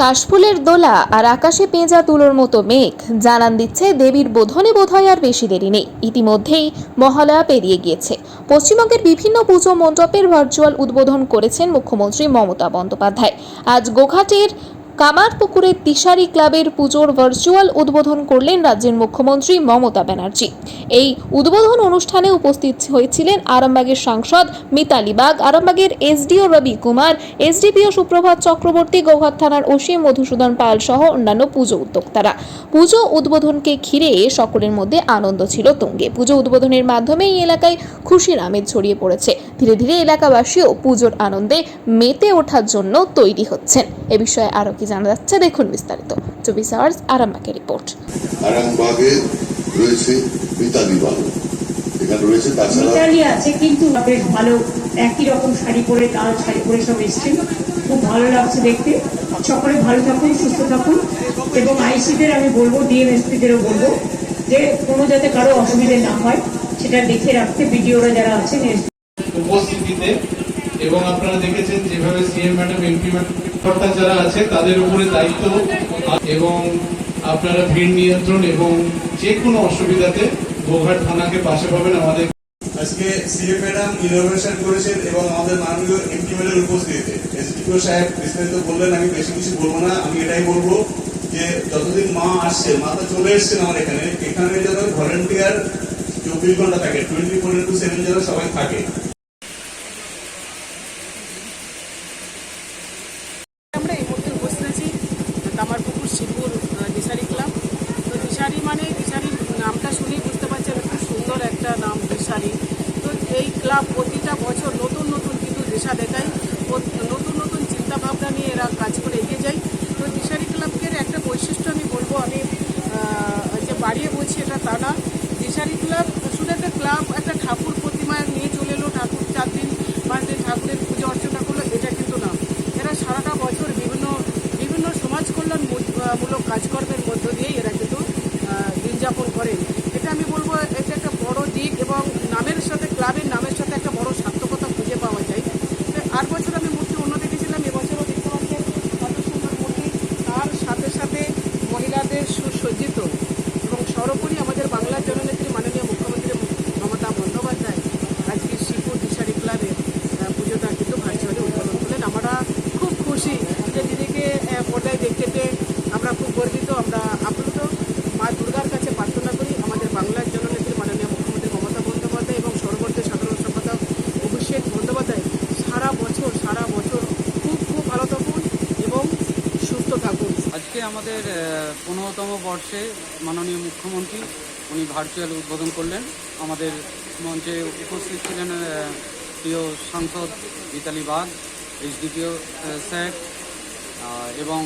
কাশফুলের দোলা আর আকাশে পেঁজা তুলোর মতো মেঘ। জানান দিচ্ছে, দেবীর বোধনে বোধহয় আর বেশি দেরি নেই। ইতিমধ্যেই মহালয়া পেরিয়ে গিয়েছে। পশ্চিমবঙ্গের বিভিন্ন পুজো মণ্ডপের ভার্চুয়াল উদ্বোধন করেছেন মুখ্যমন্ত্রী মমতা বন্দ্যোপাধ্যায়। আজ গোঘাটের কামারপুকুরের তিশারি ক্লাবের পুজোর ভার্চুয়াল উদ্বোধন করলেন রাজ্যের মুখ্যমন্ত্রী মমতা ব্যানার্জি। এই উদ্বোধন অনুষ্ঠানে উপস্থিত হয়েছিলেন আরামবাগের সাংসদ মিতালি বাগ, আরামবাগের এসডিও রবি কুমার, এসডিপিও সুপ্রভাত চক্রবর্তী, গৌহাট থানার ওসি মধুসূদন পাল সহ অন্যান্য পুজো উদ্যোক্তারা। পুজো উদ্বোধনকে ঘিরে সকলের মধ্যে আনন্দ ছিল তুঙ্গে। পুজো উদ্বোধনের মাধ্যমে এই এলাকায় খুশির আমেজ ছড়িয়ে পড়েছে। ধীরে ধীরে এলাকাবাসীও পুজোর আনন্দে মেতে ওঠার জন্য তৈরি হচ্ছেন। এ বিষয়ে আরও কি জানা যাচ্ছে। দেখুন বিস্তারিত। চব্বিশ আওয়ার্স আরামবাগের রিপোর্ট। আরামবাগে রয়েছে মিতালি বাবু এখানে রয়েছে তাছাড়া মিতালি আছে কিন্তু বেশ ভালো একই রকম শাড়ি পরে লাল শাড়ি পরে সব এসছেন। খুব ভালো লাগছে দেখতে। সকলে ভালো থাকুন সুস্থ থাকুন। এবং আইসিদের আমি বলব ডিএমএসপিদেরও বলব যে কোনো যাতে কারও অসুবিধে না হয় সেটা দেখে রাখতে বিডিওরা যারা আছেন উপস্থিতিতে এবং আপনারা দেখেছেন যেভাবে সিএম ম্যাডাম এমপি কর্তা যারা আছে, তাদের উপরে দায়িত্ব। এবং আপনারা ভিড় নিয়ন্ত্রণ এবং যে কোনো অসুবিধাতে গোঘাট থানাকে পাশে পাবেন আমাদের। আজকে সিএম ম্যাডাম ইনোভেশন করেছেন এবং আমাদের মাননীয় এমপি ম্যাডাম উপস্থিতিতে। এসডিপিও সাহেব বিস্তারিত বললেন, আমি বেশি কিছু বলব না, আমি এটাই বলব যে যতদিন মা আসছে, মা তো চলে এসছেন আমার এখানে এখানে যেন ভলেন্টিয়ার চব্বিশ ঘণ্টা থাকে টোয়েন্টি ফোর ইন্টু সেভেন যেন সবাই থাকে আমরা এই মুহূর্তে উপস্থিত আছি কামারপুকুর শিবপুর আহ, দিশারি ক্লাব তো দিশারি মানে দিশারির নামটা শুনেই বুঝতে পারছেন খুব সুন্দর একটা নাম দিশারি তো ক্লাব প্রতিটা বছর নতুন নতুন কিন্তু দিশা দেখায়। নতুন নতুন চিন্তা ভাবনা নিয়ে এরা কাজ করে এগিয়ে যায়। তো দিশারি ক্লাবের একটা বৈশিষ্ট্য আমি বলব, আমি যে বাড়িয়ে বলছি এটা তা না। দিশারি ক্লাব শুধু একটা ক্লাব একটা ঠাকুর প্রতিমা নিয়ে চলে এলো, ঠাকুর চার দিন, পাঁচ দিন ঠাকুরের পুজো অর্চনা করল, এটা কিন্তু না। এরা সারাটা বছর বিভিন্ন বিভিন্ন সমাজ কল্যাণমূলক মূলক কাজকর্মের মধ্য দিয়েই এরা কিন্তু দিন যাপন করেন এটা আমি বলব এটা একটা বড় দিক এবং নামের সাথে ক্লাবের নামের সাথে একটা বড় সার্থকতা খুঁজে পাওয়া যায় তো আর বছর আমি মূর্তি অন্য দেখেছিলাম এবছরও দেখতে পাচ্ছেন কত সুন্দর মূর্তি তার সাথে সাথে মহিলাদের সুসজ্জিত এবং সর্বোপরি আমাদের বাংলার জননেত্রী মাননীয় মুখ্যমন্ত্রী মমতা বন্দ্যোপাধ্যায় আজকে শিবপুর দিশারি ক্লাবের আহ, পুজোটা কিন্তু ভার্চুয়ালি উদ্বোধন করলেন আমরা খুব খুশি যে দিদিকে আহ, পর্দায় দেখতে পেয়ে আমরা খুব গর্বিত আমরা আপ্লুত মা দুর্গার কাছে প্রার্থনা করি আমাদের বাংলার জননেত্রী মাননীয় মুখ্যমন্ত্রী মমতা বন্দ্যোপাধ্যায় এবং সর্ববর্তী সাধারণ সম্পাদক অভিষেক বন্দ্যোপাধ্যায় সারা বছর সারা বছর খুব খুব ভালো থাকুন এবং সুস্থ থাকুন আজকে আমাদের পনেরোতম বর্ষে মাননীয় মুখ্যমন্ত্রী উনি ভার্চুয়াল উদ্বোধন করলেন। আমাদের মঞ্চে উপস্থিত ছিলেন প্রিয় সাংসদ ইতালি বাগ এইচডিপিও স্যার এবং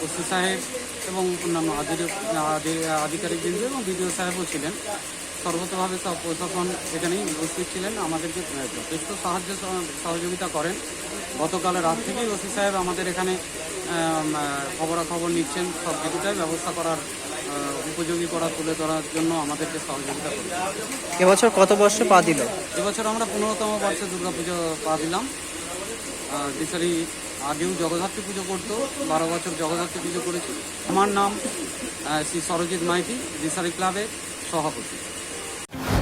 ওসি সাহেব এবং অন্যান্য আধিকারিক আধি- আধিকারিকবৃন্দ এবং বিডিও সাহেবও ছিলেন। সর্বতভাবে সব প্রশাসন এখানেই উপস্থিত ছিলেন। আমাদেরকে যথেষ্ট সাহায্য সহযোগিতা করেন। গতকাল রাত থেকেই ওসি সাহেব আমাদের এখানে খবরাখবর নিচ্ছেন। সব কিছুটাই ব্যবস্থা করার উপযোগী করা তুলে ধরার জন্য আমাদেরকে সহযোগিতা করছেন। এবছর কত বর্ষে পা দিল? এবছর আমরা পনেরোতম বর্ষে দুর্গাপুজো পা দিলাম। দিশারি আগেও জগদ্ধাত্রী পুজো করতো বারো বছর জগদ্ধাত্রী পুজো করেছি। আমার নাম শ্রী সরজিৎ মাইতি দিশারি ক্লাবের সভাপতি।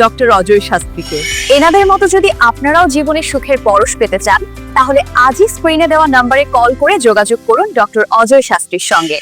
ডক্টর অজয় শাস্ত্রীকে। এনাদের মতো যদি আপনারাও জীবনে সুখের পরশ পেতে চান, তাহলে আজই স্ক্রিনে দেওয়া নম্বরে কল করে যোগাযোগ করুন ডক্টর অজয় শাস্ত্রীর সঙ্গে।